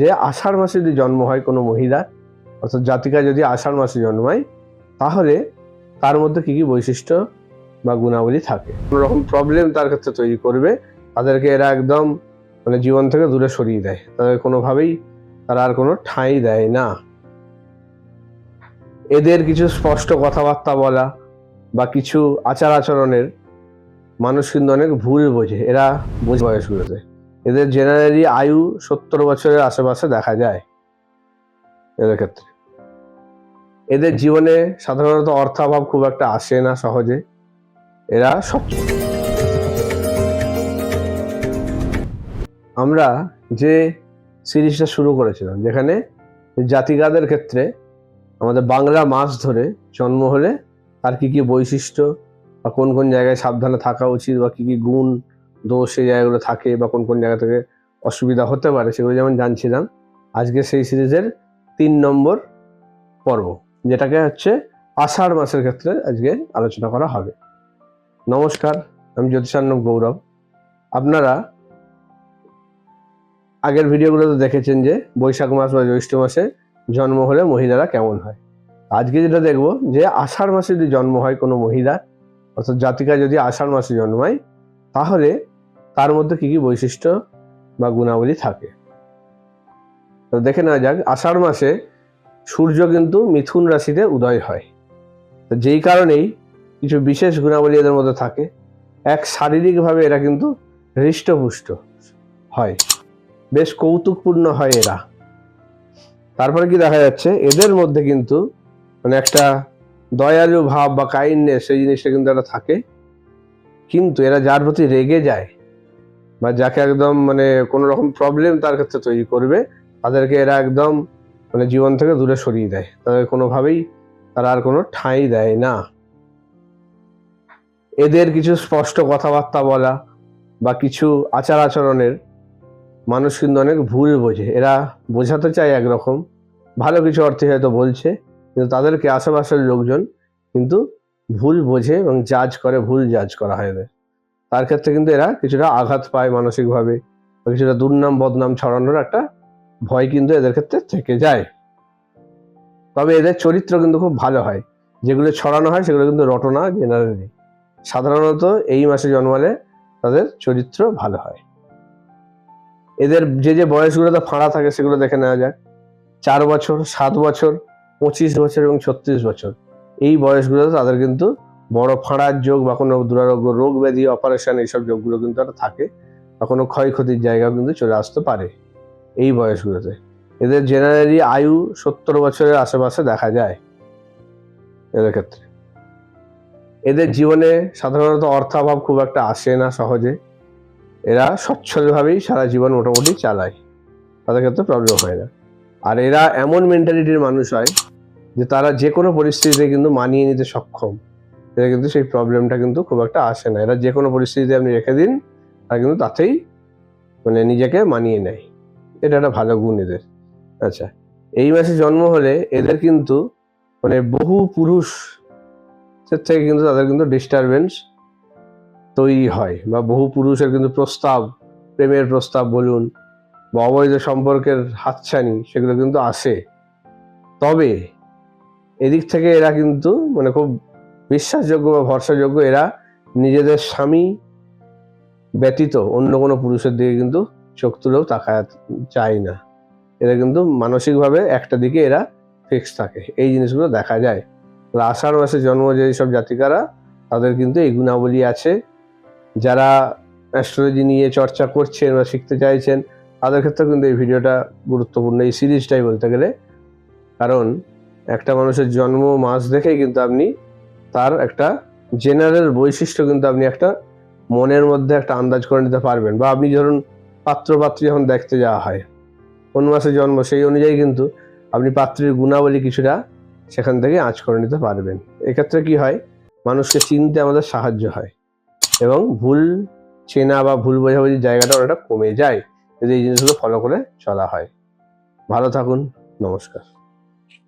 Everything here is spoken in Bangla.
যে আষাঢ় মাসে যদি জন্ম হয় কোনো মহিলার অর্থাৎ জাতিকা যদি আষাঢ় মাসে জন্মায় তাহলে তার মধ্যে কি কি বৈশিষ্ট্য বা গুণাবলী থাকে? কোনো রকম প্রবলেম তার ক্ষেত্রে তৈরি করবে, তাদেরকে এরা একদম মানে জীবন থেকে দূরে সরিয়ে দেয়। তাদের কোনোভাবেই তারা আর কোনো ঠাঁই দেয় না। এদের কিছু স্পষ্ট কথাবার্তা বলা বা কিছু আচার আচরণের মানুষ কিন্তু অনেক ভুল বোঝে। এরা বোঝে বয়সগুলোতে। এদের জেনারেলি আয়ু সত্তর বছরের আশেপাশে দেখা যায় এদের ক্ষেত্রে। এদের জীবনে সাধারণত অর্থাভাব খুব একটা আসে না সহজে। এরা সব আমরা যে সিরিজটা শুরু করেছিলাম, যেখানে জাতিগাদের ক্ষেত্রে আমাদের বাংলা মাস ধরে জন্ম হলে তার কি কি বৈশিষ্ট্য বা কোন কোন জায়গায় সাবধানে থাকা উচিত বা কি কি গুণ দোষ সেই জায়গাগুলো থাকে বা কোন কোন জায়গা থেকে অসুবিধা হতে পারে সেগুলো যেমন জানছিলাম, আজকে সেই সিরিজের তিন নম্বর পর্ব, যেটাকে হচ্ছে আষাঢ় মাসের ক্ষেত্রে আজকে আলোচনা করা হবে। নমস্কার, আমি জ্যোতিষার্ণব গৌরব। আপনারা আগের ভিডিওগুলোতে দেখেছেন যে বৈশাখ মাস বা জ্যৈষ্ঠ মাসে জন্ম হলে মহিলারা কেমন হয়। আজকে যেটা দেখব যে আষাঢ় মাসে যদি জন্ম হয় কোনো মহিলা, অর্থাৎ জাতিকা যদি আষাঢ় মাসে জন্মায়, তাহলে তার মধ্যে কি কি বৈশিষ্ট্য বা গুণাবলী থাকে? তো দেখে নেওয়া যাক, আষাঢ় মাসে সূর্য কিন্তু মিথুন রাশিতে উদয় হয়। তো যেই কারণেই কিছু বিশেষ গুণাবলী এদের মধ্যে থাকে। এক, শারীরিকভাবে এরা কিন্তু হৃষ্টপুষ্ট হয়। বেশ কৌতুকপূর্ণ হয় এরা। তারপরে কি দেখা যাচ্ছে, এদের মধ্যে কিন্তু মানে একটা দয়ালু ভাব বা কাইন্ডনেস সেই জিনিসটা কিন্তু এরা থাকে। কিন্তু এরা যার প্রতি রেগে যায় বা যাকে একদম মানে কোনো রকম প্রবলেম তার ক্ষেত্রে তৈরি করবে, তাদেরকে এরা একদম মানে জীবন থেকে দূরে সরিয়ে দেয়। তাদের কোনোভাবেই তারা আর কোনো ঠাঁই দেয় না। এদের কিছু স্পষ্ট কথাবার্তা বলা বা কিছু আচার আচরণের মানুষ কিন্তু অনেক ভুল বোঝে। এরা বোঝাতে চায় একরকম। ভালো কিছু অর্থে হয়তো বলছে, কিন্তু তাদেরকে আশেপাশের লোকজন কিন্তু ভুল বোঝে এবং জাজ করে, ভুল জাজ করা হয় এদের। তার ক্ষেত্রে কিন্তু এরা কিছুটা আঘাত পায় মানসিকভাবে কিছুটা দুর্নাম, বদনাম ছড়ানোর একটা ভয় কিন্তু এদের ক্ষেত্রে থেকে যায়। তবে এদের চরিত্র কিন্তু খুব ভালো হয়। যেগুলো ছড়ানো হয় সেগুলো কিন্তু রটনা জেনারেলি সাধারণত এই মাসে জন্মালে তাদের চরিত্র ভালো হয়। এদের যে যে বয়সগুলোতে ফাঁড়া থাকে সেগুলো দেখে নেওয়া যায় চার বছর, সাত বছর, পঁচিশ বছর এবং ছত্রিশ বছর। এই বয়সগুলোতে তাদের কিন্তু বড় ফাঁড়ার যোগ বা কোনো দুরারোগ্য রোগ ব্যাধি অপারেশন এইসব যোগগুলো কিন্তু একটা থাকে বা কোনো ক্ষয়ক্ষতির জায়গাও কিন্তু চলে আসতে পারে এই বয়সগুলোতে। এদের জেনারেলি আয়ু সত্তর বছরের আশেপাশে দেখা যায় এদের ক্ষেত্রে। এদের জীবনে সাধারণত অর্থাভাব খুব একটা আসে না সহজে। এরা সচ্ছলভাবেই সারা জীবন মোটামুটি চালায়। তাদের ক্ষেত্রে প্রবলেম হয় না। আর এরা এমন মেন্টালিটির মানুষ হয় যে তারা যে কোনো পরিস্থিতিতে কিন্তু মানিয়ে নিতে সক্ষম। এরা কিন্তু সেই প্রবলেমটা কিন্তু খুব একটা আসে না। এরা যে কোনো পরিস্থিতিতে আপনি রেখে দিন, তারা কিন্তু তাতেই মানে নিজেকে মানিয়ে নেয়। এটা একটা ভালো গুণ এদের। আচ্ছা এই মাসে জন্ম হলে এদের কিন্তু মানে বহু পুরুষ থেকে কিন্তু তাদের কিন্তু ডিস্টারবেন্স তৈরি হয় বা বহু পুরুষের কিন্তু প্রস্তাব, প্রেমের প্রস্তাব বলুন বা অবৈধ সম্পর্কের হাতছানি সেগুলো কিন্তু আসে। তবে এদিক থেকে এরা কিন্তু মানে খুব বিশ্বাসযোগ্য বা ভরসাযোগ্য এরা নিজেদের স্বামী ব্যতীত অন্য কোনো পুরুষের দিকে কিন্তু চোখ তুলেও তাকায় চায় না। এরা কিন্তু মানসিকভাবে একটা দিকে এরা ফিক্স থাকে। এই জিনিসগুলো দেখা যায়। আষাঢ় মাসে জন্ম যেসব জাতিকারা, তাদের কিন্তু এই গুণাবলী আছে। যারা অ্যাস্ট্রোলজি নিয়ে চর্চা করছেন বা শিখতে চাইছেন, তাদের ক্ষেত্রে কিন্তু এই ভিডিওটা গুরুত্বপূর্ণ, এই সিরিজটাই বলতে গেলে। কারণ একটা মানুষের জন্ম মাস দেখেই কিন্তু আপনি তার একটা জেনারেল বৈশিষ্ট্য কিন্তু আপনি একটা মনের মধ্যে একটা আন্দাজ করে নিতে পারবেন। বা আপনি ধরুন পাত্র পাত্রী যখন দেখতে যাওয়া হয়, কোন মাসে জন্ম, সেই অনুযায়ী কিন্তু আপনি পাত্রীর গুণাবলী কিছুটা সেখান থেকে আঁচ করে নিতে পারবেন। এক্ষেত্রে কি হয়, মানুষকে চিনতে আমাদের সাহায্য হয় এবং ভুল চেনা বা ভুল বোঝাবুঝির জায়গাটা অনেকটা কমে যায় যদি এই জিনিসগুলো ফলো করে চলা হয়। ভালো থাকুন, নমস্কার।